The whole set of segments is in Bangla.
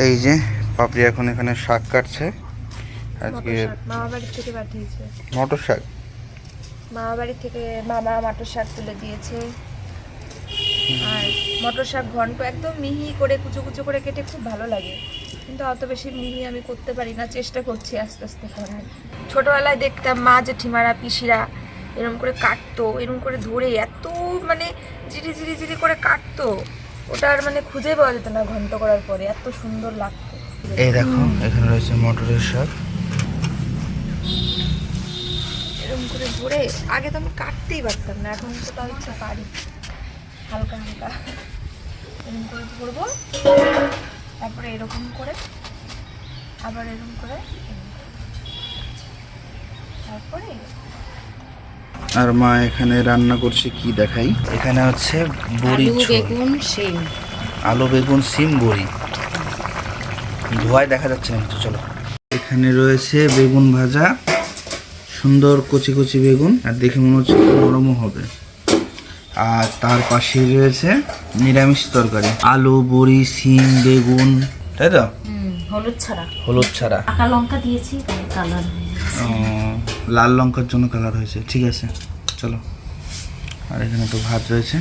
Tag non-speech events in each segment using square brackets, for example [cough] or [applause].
এই যে পাপড়ি এখন এখানে শাক কাটছে। আজকে মামা বাড়ি থেকে পাঠিয়েছে। মটর শাক? মামা বাড়ি থেকে মামা মটর শাক তুলে দিয়েছে। আর মটর শাক ঘন্ট একদম মিহি করে কুচো কুচো করে কেটে খুব ভালো লাগে। কিন্তু অত বেশি মিহি আমি করতে পারি না চেষ্টা করছি আস্তে আস্তে করার। ছোটবেলায় দেখতাম মা জেঠিমারা পিসিরা এরকম করে কাটতো এরকম করে ধরে এত মানে জিরি জিরি জিরি করে কাটতো। ওটা আর মানে খুঁজে পাওয়া যেত না ঘন্ট করার পরে এত সুন্দর লাগতো। এই দেখো এখানে রয়েছে মটরের শাক। এরকম করে ধরে আগে তো আমি কাটতেই পারতাম না এখন তো তাও ইচ্ছা পারি। হালকা হালকা। এরকম করে ধরবো তারপরে এরকম করে আবার এরকম করে এরকম করে। তারপরে আর মা এখানে রান্না করছে কি দেখাই? এখানে হচ্ছে বড়ি ঝোল। বেগুন শিম। আলু বেগুন সিম বড়ি। ধোয়ায় দেখা যাচ্ছে না কিছু চলো। এখানে রয়েছে বেগুন ভাজা সুন্দর কচি কচি বেগুন আর দেখে মনে হচ্ছে খুব নরমও হবে। আর তার পাশে রয়েছে নিরামিষ তরকারি আলু বড়ি সিম বেগুন তাই তো? হলুদ ছাড়া। হলুদ ছাড়া। লঙ্কা দিয়েছি কালার লাল লঙ্কার জন্য কালার হয়েছে ঠিক আছে। চলো। আর এখানে তো ভাত রয়েছে।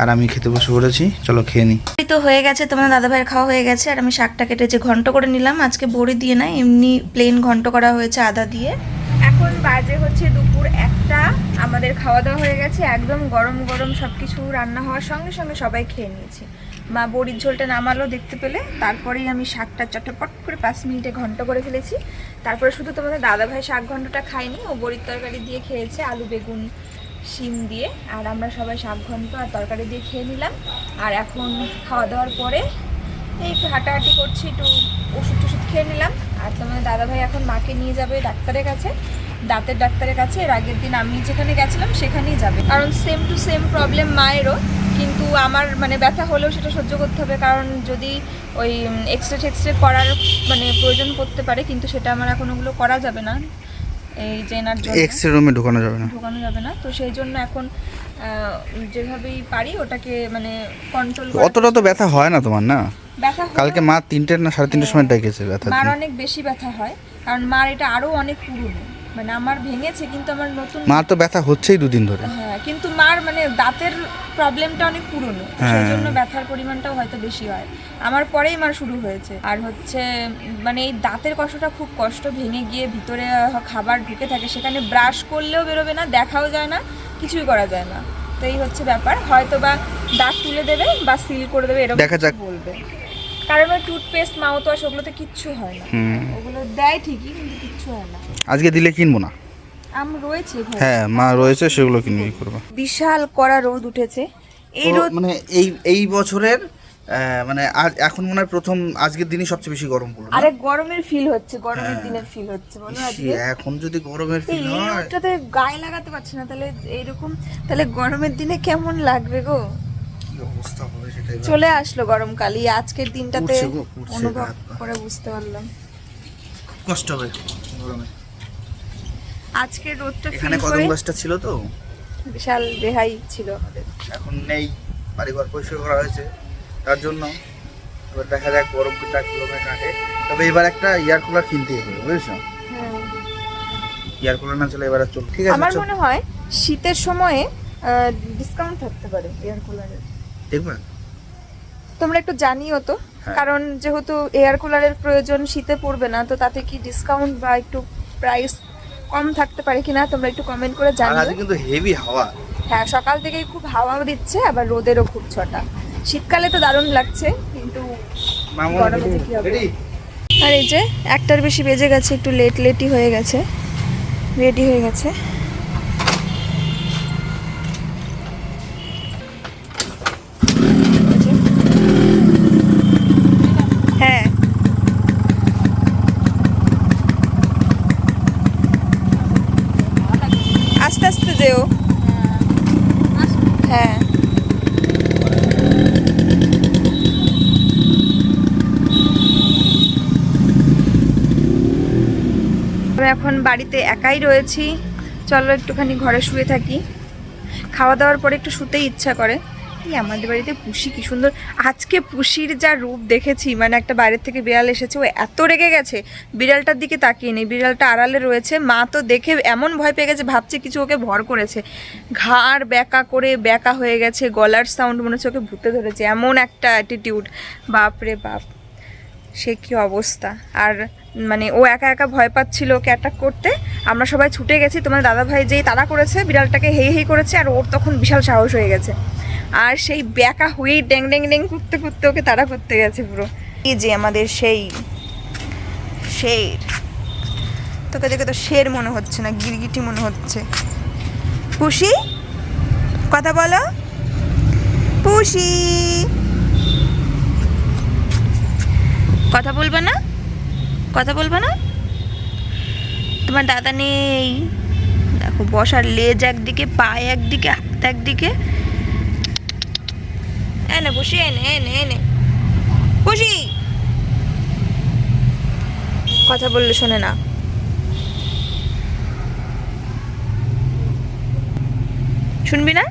আর আমি খেতে বসে পড়েছি। চলো খেয়ে নিই তো হয়ে গেছে, তোমার দাদা ভাইয়ের খাওয়া হয়ে গেছে। আর আমি শাকটা কেটে যে ঘন্ট করে নিলাম, আজকে বড়ি দিয়ে না, এমনি প্লেন ঘন্ট করা হয়েছে আদা দিয়ে। এখন বাজে হচ্ছে দুপুর একটা, আমাদের খাওয়া দাওয়া হয়ে গেছে, একদম গরম গরম সব কিছু রান্না হওয়ার সঙ্গে সঙ্গে সবাই খেয়ে নিয়েছি। মা বড়ির ঝোলটা নামালো দেখতে পেলে। তারপরেই আমি শাকটা চটপট করে পাঁচ মিনিটে ঘন্ট করে ফেলেছি। তারপরে শুধু তোমাদের দাদা ভাই শাক ঘন্টটা খায়নি, ও বড়ির তরকারি দিয়ে খেয়েছে আলু, বেগুন, শিম দিয়ে। আর আমরা সবাই শাক ঘন্ট আর তরকারি দিয়ে খেয়ে নিলাম। আর এখন খাওয়া দাওয়ার পরে এই একটু হাঁটাহাঁটি করছি, একটু ওষুধ টষুধ খেয়ে নিলাম। আর তোমাদের দাদাভাই এখন মাকে নিয়ে যাবে ডাক্তারের কাছে, দাঁতের ডাক্তারের কাছে। এর আগের দিন আমি যেখানে গেছিলাম সেখানেই যাবে। কারণ সেম টু সেম প্রবলেম মায়েরও। কিন্তু আমার মানে ব্যথা হলেও সেটা সহ্য করতে হবে কারণ যদি ওই এক্স রে টেক্সরে করার মানে প্রয়োজন পড়তে পারে কিন্তু সেটা আমার এখন ওগুলো করা যাবে না। এই জেনার জন্য এক্স রুমে ঢোকানো যাবে না? ঢোকানো যাবে না। তো সেই জন্য এখন যেভাবেই পারি ওটাকে মানে কন্ট্রোল অতটা তো ব্যথা হয় না তোমার না? ব্যথা কালকে মা তিনটে না সাড়ে তিনটের সময় ডেকেছে ব্যথা মার অনেক বেশি ব্যথা হয় কারণ মার এটা আরও অনেক পুরনো। মানে আমার ভেঙেছে কিন্তু আমার নতুন মার তো ব্যথা হচ্ছেই দুদিন ধরে। হ্যাঁ কিন্তু মার মানে দাঁতের প্রবলেমটা অনেক পুরনো সেই হ্যাঁ। জন্য ব্যথার পরিমাণটাও হয়তো বেশি হয়। আমার পরেই মার শুরু হয়েছে। আর হচ্ছে মানে এই দাঁতের কষ্টটা খুব কষ্ট ভেঙে গিয়ে ভিতরে খাবার ঢুকে থাকে সেখানে ব্রাশ করলেও বেরোবে না দেখাও যায় না কিছুই করা যায় না। তো এই হচ্ছে ব্যাপার। হয়তো বা দাঁত তুলে দেবে বা সিল করে দেবে এরকম দেখা যাক। বলবে। কারণ ওই টুথপেস্ট মাউথ ওয়াশ ওগুলোতে কিচ্ছু হয় না। ওগুলো দেয় ঠিকই কিন্তু কিচ্ছু হয় না। আজকে দিলে কিনবো না। আম রয়েছে হ্যাঁ মা রয়েছে সেগুলো কিনে ইয়ে করব। বিশাল কড়া রোদ উঠেছে। এই রোদ মানে এই এই বছরের মানে আজ এখন মনে হয় প্রথম আজকের দিনই সবচেয়ে বেশি গরম পড়ল? আরে গরমের ফিল হচ্ছে গরমের হ্যাঁ। দিনের ফিল হচ্ছে বলো আজকে? এখন যদি গরমের ফিল হয়। রোদটাতে গায়ে লাগাতে পারছি না তাহলে এইরকম তাহলে গরমের দিনে কেমন লাগবে গো? অবস্থা হবে সেটাই চলে আসলো গরমকাল এই আজকের দিনটাতে অনুভব করে বুঝতে পারলাম। খুব কষ্ট হবে গরমে। আজকের রোদটা এখানে কদম গাছটা ছিল তো? বিশাল রেহাই ছিল। আমাদের এখন নেই বাড়িঘর পরিষ্কার করা হয়েছে। তার জন্য এবার দেখা যাক গরমটা কীভাবে কাটে। তবে এবার একটা এয়ার কুলার কিনতে হবে বুঝেছ? হ্যাঁ। এয়ার কুলার না চলে এবার চল ঠিক আছে আমার মনে হয় শীতের সময়ে ডিসকাউন্ট থাকতে পারে এয়ার কুলারের দেখবা? তোমরা একটু জানিও তো হ্যাঁ। কারণ যেহেতু এয়ার কুলারের প্রয়োজন শীতে পড়বে না তো তাতে কি ডিসকাউন্ট বা একটু প্রাইস কম থাকতে পারে কিনা তোমরা একটু কমেন্ট করে আর জানিও। আজকে কিন্তু হেভি হাওয়া। হ্যাঁ সকাল থেকেই খুব হাওয়া দিচ্ছে আবার রোদেরও খুব ছটা। শীতকালে তো দারুণ লাগছে কিন্তু গরমে যে কি হবে? আর এই যে একটার বেশি বেজে গেছে একটু লেট লেটই হয়ে গেছে। রেডি হয়ে গেছে এই যে। হ্যাঁ আস্তে আস্তে যেও হ্যাঁ। এখন বাড়িতে একাই রয়েছি। চলো একটুখানি ঘরে শুয়ে থাকি। খাওয়া দাওয়ার পরে একটু শুতেই ইচ্ছা করে। এই আমাদের বাড়িতে পুষি কি সুন্দর। আজকে পুষির যা রূপ দেখেছি মানে একটা বাইরের থেকে বিড়াল এসেছে, ও এত রেগে গেছে। বিড়ালটার দিকে তাকিয়ে নেই, বিড়ালটা আড়ালে রয়েছে। মা তো দেখে এমন ভয় পেয়ে গেছে, ভাবছে কিছু ওকে ভর করেছে। ঘাড় ব্যাকা করে ব্যাকা হয়ে গেছে, গলার সাউন্ড মনে হচ্ছে ওকে ভূতে ধরেছে। এমন একটা অ্যাটিটিউড বাপ রে বাপ, সে কি অবস্থা? আর মানে ও একা একা ভয় পাচ্ছিল ওকে অ্যাটাক করতে। আমরা সবাই ছুটে গেছি, তোমার দাদা ভাই যেই তাড়া করেছে, বিড়ালটাকে হেই হেই করেছে, আর ওর তখন বিশাল সাহস হয়ে গেছে। আর সেই ব্যাকা হয়েই ড্যাং ড্যাং ড্যাং করতে করতে ওকে তাড়া করতে গেছে পুরো। এই যে আমাদের সেই, শের। তোকে দেখে তো শের মনে হচ্ছে না, গিরগিটি মনে হচ্ছে। পুষি, কথা বলো। পুষি। কথা বলবে না? কথা বলবে না? তোমার দাদা নেই। দেখো বসার লেজ একদিকে পায়ে একদিকে হাত একদিকে। এনে বসি এনে এনে এনে বসি। কথা বললে শোনে না। শুনবি না?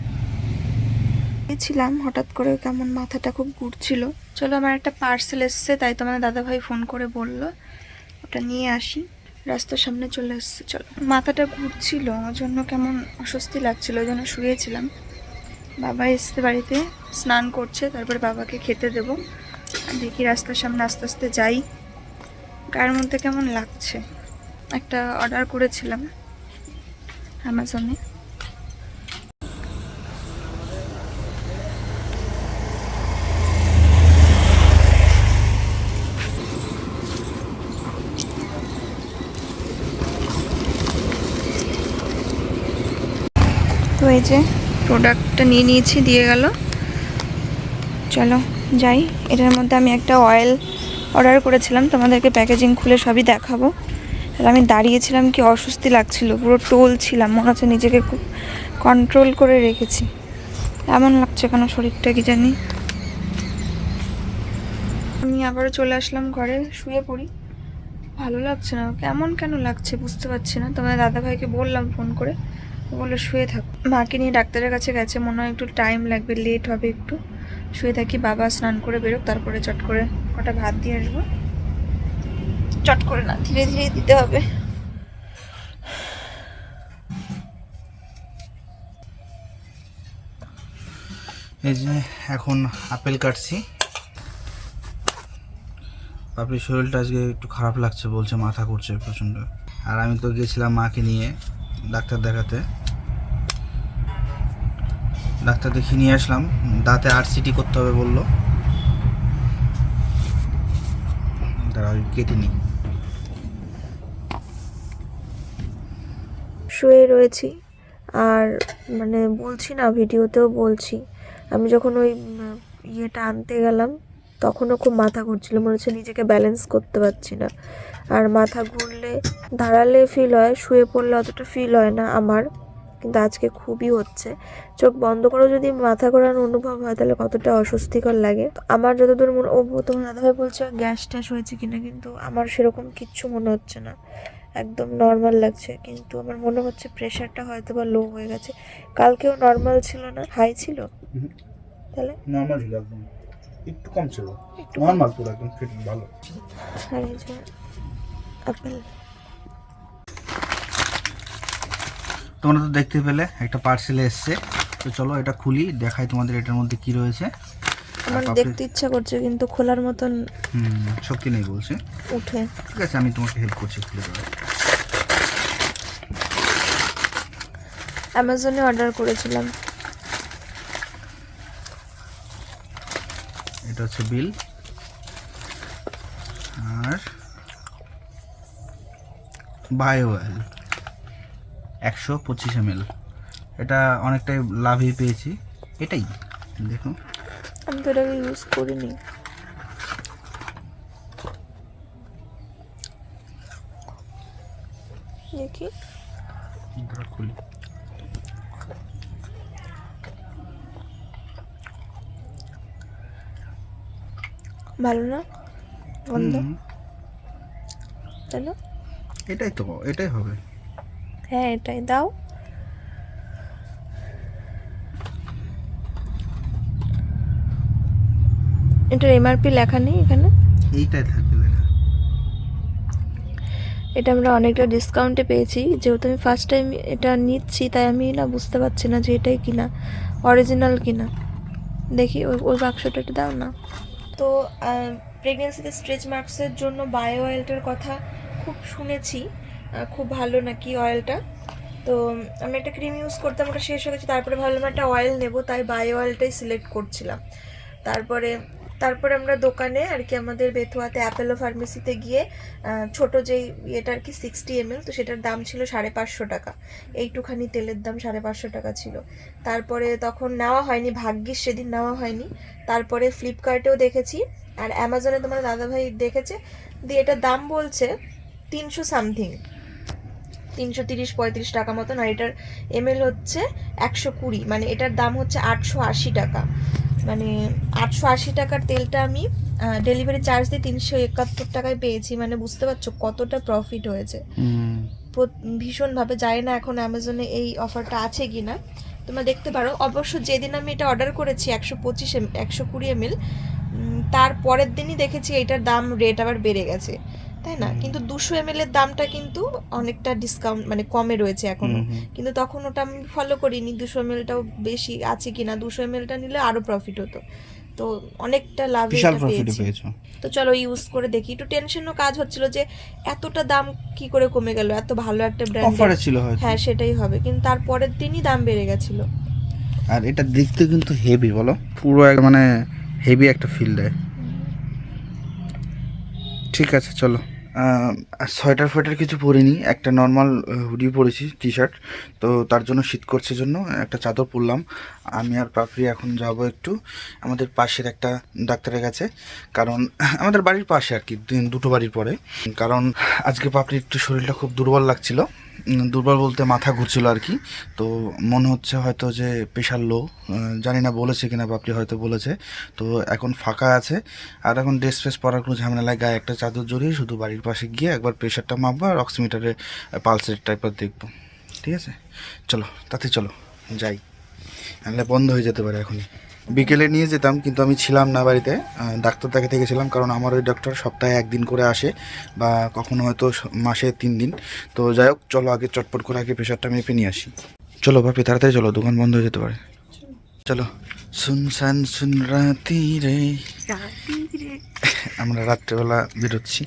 ছিলাম হঠাৎ করে কেমন মাথাটা খুব ঘুরছিল। চলো আমার একটা পার্সেল এসছে তাই তোমার দাদাভাই ফোন করে বলল। ওটা নিয়ে আসি। রাস্তার সামনে চলে আসছে। চলো। মাথাটা ঘুরছিল। ওর জন্য কেমন অস্বস্তি লাগছিল। ওই জন্য শুয়েছিলাম। বাবা এসছে বাড়িতে, স্নান করছে। তারপরে বাবাকে খেতে দেবো। দেখি রাস্তার সামনে আস্তে আস্তে যাই। গায়ের মধ্যে কেমন লাগছে? একটা অর্ডার করেছিলাম অ্যামাজনে যে প্রোডাক্টটা নিয়ে নিয়েছি, দিয়ে গেল। চলো যাই। এটার মধ্যে আমি একটা অয়েল অর্ডার করেছিলাম। তোমাদেরকে প্যাকেজিং খুলে সবই দেখাবো। আর আমি দাঁড়িয়েছিলাম কি অস্বস্তি লাগছিল, পুরো টোল ছিলাম মনে হচ্ছে নিজেকে খুব কন্ট্রোল করে রেখেছি। এমন লাগছে কেন শরীরটা কি জানি? আমি আবারও চলে আসলাম ঘরে, শুয়ে পড়ি। ভালো লাগছে না, কেমন কেন লাগছে বুঝতে পারছি না। তোমার দাদাভাইকে বললাম ফোন করে। ও বলল শুয়ে থাক। মাকে নিয়ে ডাক্তারের কাছে গেছে, মনে হয় একটু টাইম লাগবে লেট হবে একটু। শুয়ে থাকি, বাবা স্নান করে বেরোক, তারপরে চট করে কটা ভাত দিয়ে আসব। চট করে না, ধীরে ধীরে দিতে হবে। এই যে এখন আপেল কাটছি। পাপড়ির শরীরটা আজকে একটু খারাপ লাগছে বলছে, মাথা করছে প্রচণ্ড। আর আমি তো গেছিলাম মাকে নিয়ে। ডাক্তার দেখাতে। ডাক্তার দেখিয়ে নিয়ে আসলাম। দাঁতে আর সিটি করতে হবে বলল। কেটে নিই। শুয়ে রয়েছি। আর মানে বলছি না, ভিডিওতেও বলছি। আমি যখন ওই ইয়েটা আনতে গেলাম, তখনও খুব মাথা ঘুরছিল। মনে হচ্ছে নিজেকে ব্যালেন্স করতে পারছি না। আর মাথা ঘুরলে দাঁড়ালে ফিল হয় শুয়ে পড়লে অতটা ফিল হয় না আমার কিন্তু আজকে খুবই হচ্ছে। চোখ বন্ধ করেও যদি মাথা ঘোরানোর অনুভব হয় তাহলে কতটা অস্বস্তিকর লাগে। আমার যতদূর মনে ও তোমার দাদাভাই বলছে গ্যাস ট্যাস হয়েছে কিনা? কিন্তু আমার সেরকম কিচ্ছু মনে হচ্ছে না। একদম নর্মাল লাগছে কিন্তু আমার মনে হচ্ছে প্রেশারটা হয়তো বা লো হয়ে গেছে। কালকেও নর্মাল ছিল না। হাই ছিল? তাহলে? নর্মাল ছিল একদম। একটু কম ছিল। নর্মাল পুরো একদম ফিট ভালো। আর এই যে আপেল। তোমরা তো দেখতে পেলে একটা পার্সেলে এসছে। তো চলো এটা খুলি দেখাই তোমাদের এটার মধ্যে কি রয়েছে। আমার দেখতে ইচ্ছা করছে কিন্তু খোলার মতন শক্তি নেই বলছে। উঠে। ঠিক আছে আমি তোমাকে হেল্প করছি খুলে দেবো অ্যামাজনে অর্ডার করেছিলাম। এটা হচ্ছে বিল আর বায়ো অয়েল একশো পঁচিশ এম এটা অনেকটাই লাভই পেয়েছি। এটাই দেখুন। আমি তো এটাকে ইউজ করিনি। দেখি। খুলি ভালো না? গন্ধ? তাই না? এটাই তো এটাই হবে। হ্যাঁ এটাই দাও। এটার এমআরপি লেখা নেই এখানে? এইটাই থাকবে লেখা। এটা আমরা অনেকটা ডিসকাউন্টে পেয়েছি। যেহেতু আমি ফার্স্ট টাইম এটা নিচ্ছি তাই আমি না বুঝতে পারছি না যে এটাই কিনা অরিজিনাল কিনা। দেখি ওই ওই বাক্সটা একটু দাও না। তো প্রেগনেন্সিতে স্ট্রেচ মার্কসের জন্য বায়ো অয়েলটার কথা খুব শুনেছি খুব ভালো নাকি অয়েলটা তো আমি একটা ক্রিম ইউজ করতাম, ওটা শেষ হয়ে গেছে, তারপরে ভাবলাম একটা অয়েল নেব, তাই বায়ো অয়েলটাই সিলেক্ট করছিলাম। তারপরে তারপরে আমরা দোকানে আর কি আমাদের বেথুয়াতে অ্যাপেলো ফার্মেসিতে গিয়ে ছোট যেই ইয়েটা আর কি সিক্সটি এমএল তো সেটার দাম ছিল সাড়ে পাঁচশো টাকা। এইটুখানি তেলের দাম সাড়ে পাঁচশো টাকা ছিল। তারপরে তখন নেওয়া হয়নি, ভাগ্যিস সেদিন নেওয়া হয়নি। তারপরে ফ্লিপকার্টেও দেখেছি, আর অ্যামাজনে তোমার দাদাভাই দেখেছে, দিয়ে এটার দাম বলছে তিনশো সামথিং। তিনশো তিরিশ পঁয়ত্রিশ টাকা মতন আর এটার এমএল হচ্ছে একশো কুড়ি। মানে এটার দাম হচ্ছে আটশো আশি টাকা। মানে আটশো আশি টাকার তেলটা আমি ডেলিভারি চার্জ দিয়ে তিনশো একাত্তর টাকায় পেয়েছি। মানে বুঝতে পারছ কতটা প্রফিট হয়েছে। ভীষণভাবে যায় না এখন অ্যামাজনে এই অফারটা আছে কি না তোমরা দেখতে পারো অবশ্য যেদিন আমি এটা অর্ডার করেছি একশো পঁচিশ এম একশো কুড়ি এমএল তার পরের দিনই দেখেছি এটার দাম রেট আবার বেড়ে গেছে। তাই না? কিন্তু দুশো এমএল এর দামটা কিন্তু অনেকটা ডিসকাউন্ট মানে কমে রয়েছে এখনও। কিন্তু তখন ওটা আমি ফলো করিনি। দুশো এমএলটাও বেশি আছে কিনা? দুশো এমএলটা নিলে আরও প্রফিট হতো। তো অনেকটা লাভ পেয়েছি। তো চলো ইউজ করে দেখি। একটু টেনশনও কাজ হচ্ছিল যে এতটা দাম কি করে কমে গেল? এত ভালো একটা ব্র্যান্ড অফারে ছিল হ্যাঁ সেটাই হবে। কিন্তু তারপরের দিনই দাম বেড়ে গেছিল। আর এটা দেখতে কিন্তু হেভি বলো? পুরো এক মানে হেভি একটা ফিল দেয়। ঠিক আছে চলো। সোয়েটার ফোয়েটার কিছু পরিনি। একটা নর্মাল হুডি পরেছি টি শার্ট তো তার জন্য শীত করছে জন্য একটা চাদর পরলাম। আমি আর পাপড়ি এখন যাব একটু আমাদের পাশের একটা ডাক্তারের কাছে। কারণ [laughs] আমাদের বাড়ির পাশে আর কি দুটো বাড়ির পরে। কারণ আজকে পাপড়ির একটু শরীরটা খুব দুর্বল লাগছিল। দুর্বল বলতে মাথা ঘুরছিল আর কি। তো মনে হচ্ছে হয়তো যে প্রেশার লো জানি না বলেছে কিনা, বাপরি হয়তো বলেছে। তো এখন ফাঁকা আছে। আর এখন ড্রেস ফ্রেস পরার কোনো ঝামেলা লাগে গায়ে একটা চাদর জড়িয়ে শুধু বাড়ির পাশে গিয়ে একবার প্রেশারটা মাপবো আর অক্সিমিটারে পালসের টাইপের দেখব। ঠিক আছে? চলো, তাতে চলো, যাই। নাহলে বন্ধ হয়ে যেতে পারে এখনই। বিকেলে নিয়ে যেতাম কিন্তু আমি ছিলাম না বাড়িতে। ডাক্তার দেখাতে গেছিলাম কারণ আমার ওই ডক্টর সপ্তাহে একদিন করে আসে বা কখনো হয়তো মাসে তিন দিন। তো যাই হোক চলো আগে চটপট করে আগে প্রেশারটা মেপে নিয়ে আসি। চলো বাপি তাড়াতাড়ি চলো দোকান বন্ধ হয়ে যেতে পারে। চলো। সুনসান সুন রাতি রে। আমরা রাত্রেবেলা বেরোচ্ছি।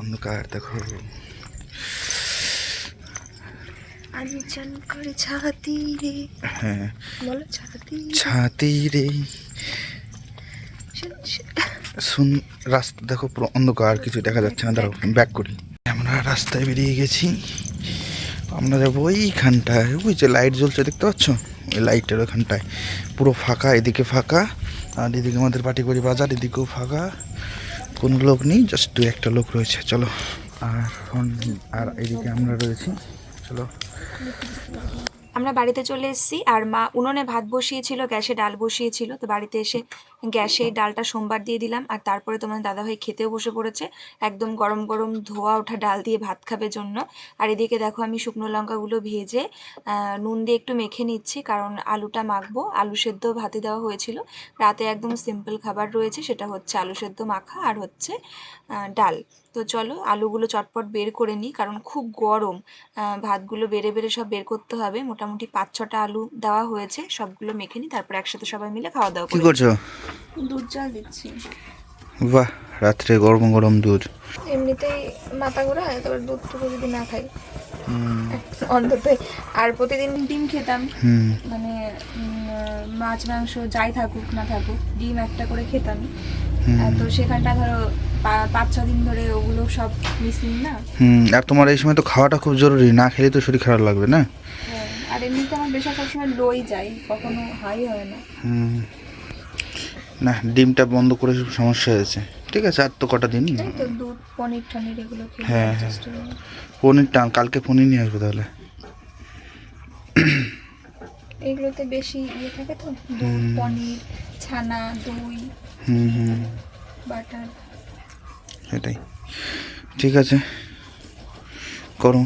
অন্ধকার দেখো। আমি চান করে ছাতি রে। হ্যাঁ। বলো ছাতি। ছাতি রে। শুন রাস্তা দেখো পুরো অন্ধকার কিছু দেখা যাচ্ছে না। দাঁড়াও ব্যাক করি। আমরা রাস্তায় বেরিয়ে গেছি। আমরা যাব ওইখানটায় ওই যে লাইট জ্বলছে দেখতে পাচ্ছ? ওই লাইটের ওইখানটায় পুরো ফাঁকা এদিকে ফাঁকা। আর এদিকে আমাদের পাটিকড়ি বাজার এদিকেও ফাঁকা। কোনো লোক নেই জাস্ট দু একটা লোক রয়েছে। চলো আর এখন- আর এদিকে আমরা রয়েছি। চলো। আমরা বাড়িতে চলে এসেছি আর মা উনুনে ভাত বসিয়েছিল, গ্যাসে ডাল বসিয়েছিল। তো বাড়িতে এসে গ্যাসে ডালটা সোমবার দিয়ে দিলাম আর তারপরে তোমার দাদা দাদাভাই খেতেও বসে পড়েছে। একদম গরম গরম ধোয়া ওঠা ডাল দিয়ে ভাত খাবে জন্য। আর এদিকে দেখো আমি শুকনো লঙ্কাগুলো ভেজে নুন দিয়ে একটু মেখে নিচ্ছি কারণ আলুটা মাখবো। আলু সেদ্ধ ভাতে দেওয়া হয়েছিল। রাতে একদম সিম্পল খাবার রয়েছে, সেটা হচ্ছে আলু সেদ্ধ মাখা আর হচ্ছে ডাল। তো চলো আলুগুলো চটপট বের করে নিই কারণ খুব গরম। ভাতগুলো বেড়ে বেড়ে সব বের করতে হবে। মোটামুটি পাঁচ ছটা আলু দেওয়া হয়েছে সবগুলো মেখে নিই তারপর একসাথে সবাই মিলে খাওয়া দাওয়া কি করছ? দুধ জাল দিচ্ছি। বাহ রাত্রে গরম গরম দুধ। এমনিতেই মাথা ঘোরা হয় তারপর দুধটুকু যদি না খাই। [laughs] অন্তত আর প্রতিদিন ডিম খেতাম। মানে মাছ মাংস যাই থাকুক না থাকুক ডিম একটা করে খেতাম। তো সেখানটা ধরো পাঁচ ছ দিন ধরে ওগুলো সব মিসিং না? হুম আর তোমার এই সময় তো খাওয়াটা খুব জরুরি না খেলে তো শরীর খারাপ লাগবে না? হ্যাঁ, আর এমনিতে আমার বেশা সবসময় লোই যায় কখনো হাই হয় না। হুম। না ডিমটা বন্ধ করে সমস্যা হয়েছে। ঠিক আছে আর তো কটা দিন? দুধ পনির টনির এগুলো খেয়ে হ্যাঁ, adjust পনির টান কালকে পনির নিয়ে আসব তাহলে। এগুলোতে বেশি ইয়ে থাকে তো? দুধ পনির ছানা দই হুম হুম। বাটার। এটাই। ঠিক আছে। করো।